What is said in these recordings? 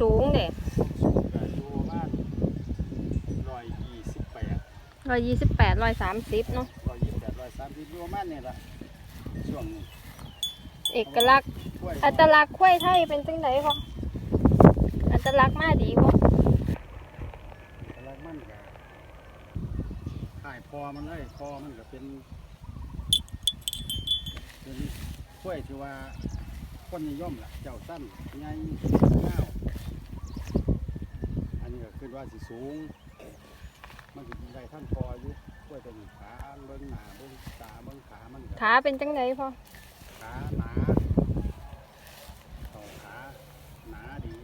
สูงเด้ก็อยู่ประมาณร้อยยี่สิบแปดร้อยยี่สิบแปดร้อยสามสิบเนาะร้อยยี่สิบแปดร้อยสามสิบอยู่ประมาณนี่ละช่วงนี้เอกลักษณ์ กล้วยอัตลักษณ์ควายไทยเป็นจังไดพ่ออัตลักษณ์มาดีพ่ออัตลักษณ์มันก็ถ่ายพอมันเลยพอมันก็เป็นเป็นกล้วยที่ว่าคนนิยมล่ะเจ้าสั้นใหญ่เงาว อันนี้ก็คือว่าสิสูง มันจะได้ท่านพออยู่กล้วยตัวนี้ขาเบิ้งหน้าเบิ้งตาเบิ้งขามันก็ขาเป็นจังไดพ่อขาหนาเขาขาหนาดี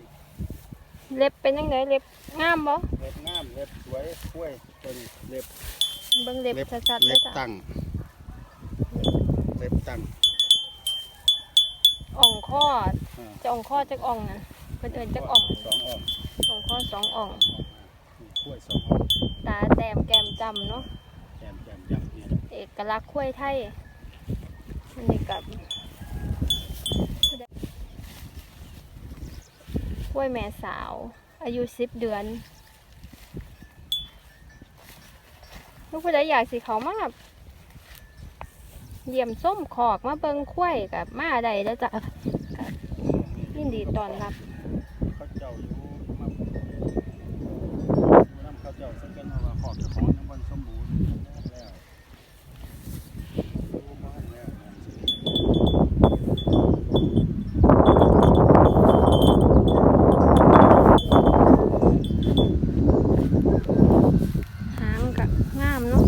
เล็บเป็นจังไดเล็บงามบ่เล็บงามเล็บสวยกล้วยตัวนี้เล็บเบิ่งเล็บชัดๆเลเล็ยบจ้ะตั้งเล็บตั้งอ่องข้ออ่าจะอ่องข้อจักอ่องนั่นเพิ่นเอิ้นจักอ่องสองอ่อง อ่องข้อสองอ่อง กล้วยสองอ่องตาแต้มแก้มจำเนาะแกมแกมยำเนี่ยเอกลักษณ์ควายไทยอันนี้กับกล้วยแม่สาว อายุสิบเดือนลูกผู้ใดอยากสิเขามาเยี่ยมส้มขอกมาเบิงควายกับมาใดแล้วจะยินดีต้อนรับ เขาเจ้าอยู่ เจ้าสักกันว่าขอบจะของน้ำบนสมบูรณ์แล้วรู้บ้านแล้ว หางกับงามเนาะ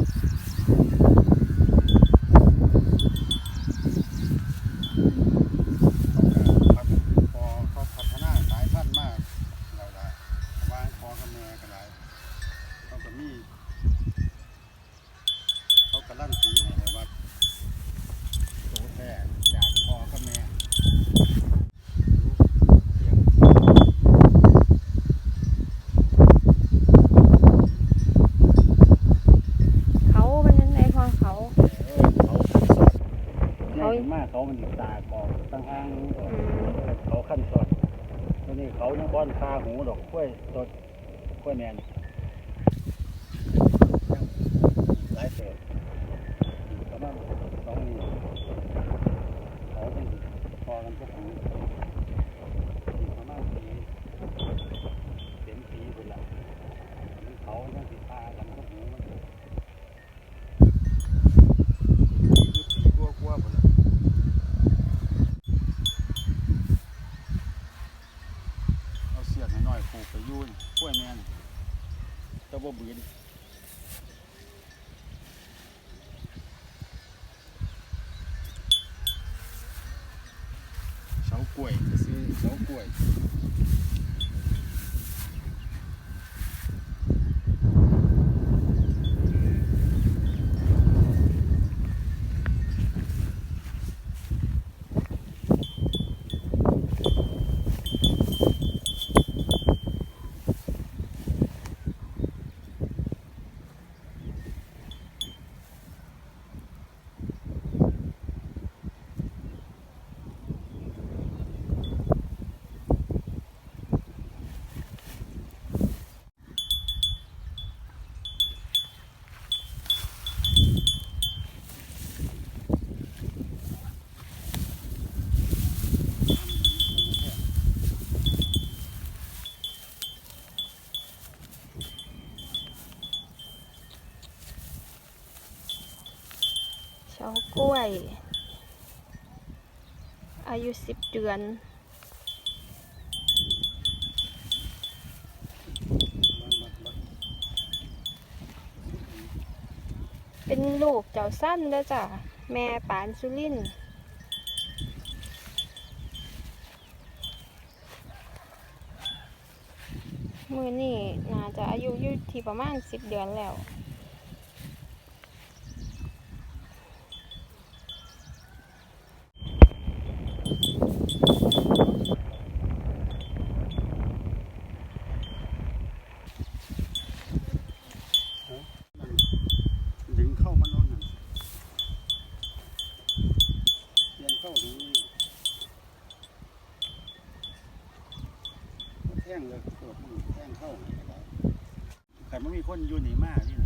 ครับพอเขาพัฒนาสายพันธุ์มากเราละวางคอกับแม่ก็ได้เขาก็มีเขากระลั่นตีให้เลยว่าโตแท้จากคอกับแม่เสียง เขาเป็นยังไงพอเขา เออเขาสอดใหญ่ขึ้นมาก เขามันตากออกตั้งห้างเขาขั้นสดตัวนี้เขายังบ้อนคาหูดอกกล้วยสดกล้วยแมนหลายเศษประมาณสองนิ้วเขาเป็นพอกันพวกหูประมาณปีเต็มปีคนละมันเขายังติดตากันพวกหูมันปีปีกลัวๆหมดละ เอาเสี ลูกไปยุ่นกล้วยแมนตะบบืนเสากล้วยไปซื้อเสากล้วย กล้วย อายุสิบเดือน เป็นลูกเจ้าสั้นเด้อจ้ะ แม่ปานสุรินมือนี่น่าจะอายุอยู่ที่ประมาณสิบเดือนแล้ว งเลยแจ้งเข้าอะไรขันไม่มีคนอยู่หนีมากนี่